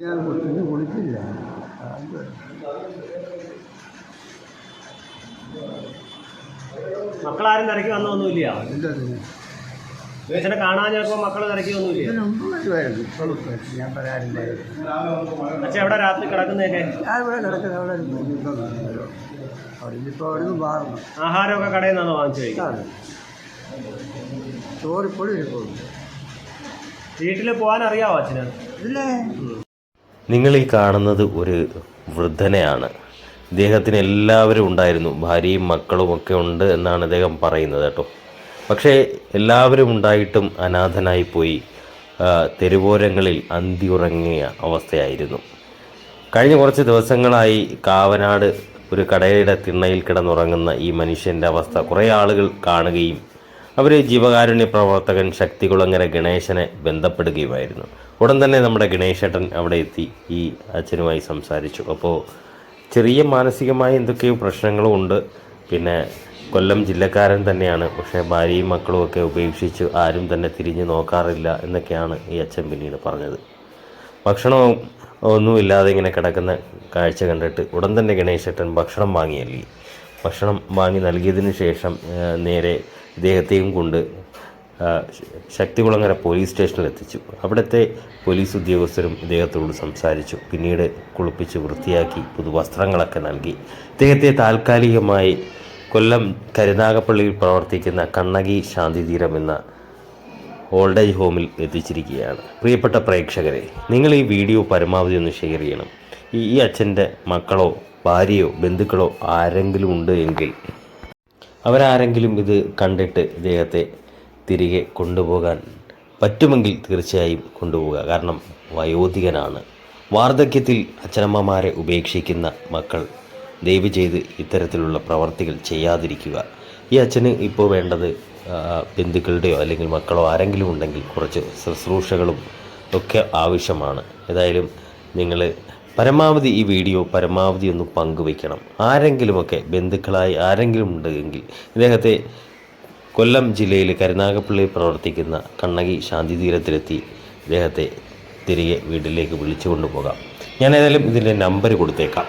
ഞാൻ കുളിച്ച് കുളിച്ചില്ല മക്കളാരും തിരക്കി വന്നൊന്നുമില്ല. ഒന്നുമില്ല ഇതിന് കാണാൻ ചിലപ്പോൾ മക്കൾ തിരക്കി ഒന്നുമില്ല ഇപ്പോൾ. ഞാൻ പറയാറില്ല അച്ഛൻ എവിടെ രാത്രി കിടക്കുന്നതൊക്കെ? ഞാൻ ഇവിടെ കിടക്കുന്നത് അവിടെ അവിടെ ഇനിയിപ്പോൾ അവിടെ നിന്ന് മാറണം. ആഹാരമൊക്കെ കടയിൽ നിന്നാണോ വാങ്ങിച്ചു ചോറിപ്പോഴും ഇരിപ്പുള്ളൂ വീട്ടിൽ പോകാൻ അറിയാവോ അച്ഛന്? ഇല്ലേ? നിങ്ങൾ ഈ കാണുന്നത് ഒരു വൃദ്ധനെയാണ്. ഇദ്ദേഹത്തിന് എല്ലാവരും ഉണ്ടായിരുന്നു. ഭാര്യയും മക്കളും ഒക്കെ ഉണ്ട് എന്നാണ് അദ്ദേഹം പറയുന്നത് കേട്ടോ. പക്ഷേ എല്ലാവരും ഉണ്ടായിട്ടും അനാഥനായി പോയി തെരുവോരങ്ങളിൽ അന്തിയുറങ്ങിയ അവസ്ഥയായിരുന്നു. കഴിഞ്ഞ കുറച്ച് ദിവസങ്ങളായി കാവനാട് ഒരു കടയുടെ തിണ്ണയിൽ കിടന്നുറങ്ങുന്ന ഈ മനുഷ്യന്റെ അവസ്ഥ കുറേ ആളുകൾ കാണുകയും അവർ ജീവകാരുണ്യ പ്രവർത്തകൻ ശക്തികുളങ്ങര ഗണേശനെ ബന്ധപ്പെടുകയുമായിരുന്നു. ഉടൻ തന്നെ നമ്മുടെ ഗണേശേട്ടൻ അവിടെ എത്തി ഈ അച്ഛനുമായി സംസാരിച്ചു. അപ്പോൾ ചെറിയ മാനസികമായ എന്തൊക്കെയോ പ്രശ്നങ്ങളും ഉണ്ട്. പിന്നെ കൊല്ലം ജില്ലക്കാരൻ തന്നെയാണ്. പക്ഷേ ഭാര്യയും മക്കളും ഒക്കെ ഉപേക്ഷിച്ച് ആരും തന്നെ തിരിഞ്ഞു നോക്കാറില്ല എന്നൊക്കെയാണ് ഈ അച്ഛൻ പിന്നീട് പറഞ്ഞത്. ഭക്ഷണവും ഒന്നുമില്ലാതെ ഇങ്ങനെ കിടക്കുന്ന കാഴ്ച കണ്ടിട്ട് ഉടൻ തന്നെ ഗണേശേട്ടൻ ഭക്ഷണം വാങ്ങി നൽകി ഭക്ഷണം വാങ്ങി നൽകിയതിന് ശേഷം നേരെ ഇദ്ദേഹത്തെയും കൊണ്ട് ശക്തികുളങ്ങര പോലീസ് സ്റ്റേഷനിൽ എത്തിച്ചു അവിടുത്തെ പോലീസ് ഉദ്യോഗസ്ഥരും ഇദ്ദേഹത്തോട് സംസാരിച്ചു. പിന്നീട് കുളിപ്പിച്ച് വൃത്തിയാക്കി പുതുവസ്ത്രങ്ങളൊക്കെ നൽകി. ഇദ്ദേഹത്തെ താൽക്കാലികമായി കൊല്ലം കരുനാഗപ്പള്ളിയിൽ പ്രവർത്തിക്കുന്ന കണ്ണകി ശാന്തിതീരം എന്ന ഓൾഡ് ഏജ് ഹോമിൽ എത്തിച്ചിരിക്കുകയാണ്. പ്രിയപ്പെട്ട പ്രേക്ഷകരെ നിങ്ങൾ ഈ വീഡിയോ പരമാവധി ഒന്ന് ഷെയർ ചെയ്യണം. ഈ അച്ഛന്റെ മക്കളോ ഭാര്യയോ ബന്ധുക്കളോ ആരെങ്കിലും ഉണ്ട് എങ്കിൽ അവരാരെങ്കിലും ഇത് കണ്ടിട്ട് ഇദ്ദേഹത്തെ തിരികെ കൊണ്ടുപോകാൻ പറ്റുമെങ്കിൽ തീർച്ചയായും കൊണ്ടുപോകുക കാരണം വയോധികനാണ്. വാർദ്ധക്യത്തിൽ അച്ഛനമ്മമാരെ ഉപേക്ഷിക്കുന്ന മക്കൾ ദയവ് ചെയ്ത് ഇത്തരത്തിലുള്ള പ്രവർത്തികൾ ചെയ്യാതിരിക്കുക. ഈ അച്ഛന് ഇപ്പോൾ വേണ്ടത് ബന്ധുക്കളുടെയോ അല്ലെങ്കിൽ മക്കളോ ആരെങ്കിലും ഉണ്ടെങ്കിൽ കുറച്ച് ശുശ്രൂഷകളും ഒക്കെ ആവശ്യമാണ്. ഏതായാലും നിങ്ങൾ പരമാവധി ഈ വീഡിയോ പരമാവധി ഒന്ന് പങ്കുവയ്ക്കണം. ആരെങ്കിലുമൊക്കെ ബന്ധുക്കളായി ആരെങ്കിലും ഉണ്ടെങ്കിൽ ഇദ്ദേഹത്തെ കൊല്ലം ജില്ലയിൽ കരുനാഗപ്പള്ളിയിൽ പ്രവർത്തിക്കുന്ന കണ്ണകി ശാന്തി തീരത്തിലെത്തി ഇദ്ദേഹത്തെ തിരികെ വീട്ടിലേക്ക് വിളിച്ചു കൊണ്ടുപോകാം. ഞാൻ ഏതായാലും ഇതിന്റെ നമ്പർ കൊടുത്തേക്കാം.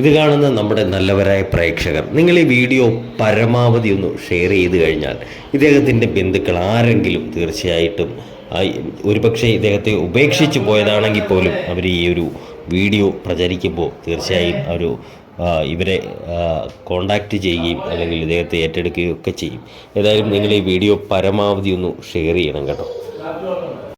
ഇത് കാണുന്ന നമ്മുടെ നല്ലവരായ പ്രേക്ഷകർ. നിങ്ങൾ ഈ വീഡിയോ പരമാവധി ഒന്ന് ഷെയർ ചെയ്ത് കഴിഞ്ഞാൽ ഇദ്ദേഹത്തിന്റെ ബന്ധുക്കൾ ആരെങ്കിലും തീർച്ചയായിട്ടും ഒരുപക്ഷെ ഇദ്ദേഹത്തെ ഉപേക്ഷിച്ച് പോയതാണെങ്കിൽ പോലും അവർ ഈ ഒരു വീഡിയോ പ്രചരിക്കുമ്പോൾ തീർച്ചയായും ആ, ഇവരെ കോണ്ടാക്റ്റ് ചെയ്യുകയും അല്ലെങ്കിൽ ഇദ്ദേഹത്തെ ഏറ്റെടുക്കുകയും ഒക്കെ ചെയ്യും. ഏതായാലും നിങ്ങൾ ഈ വീഡിയോ പരമാവധി ഒന്ന് ഷെയർ ചെയ്യണം കേട്ടോ.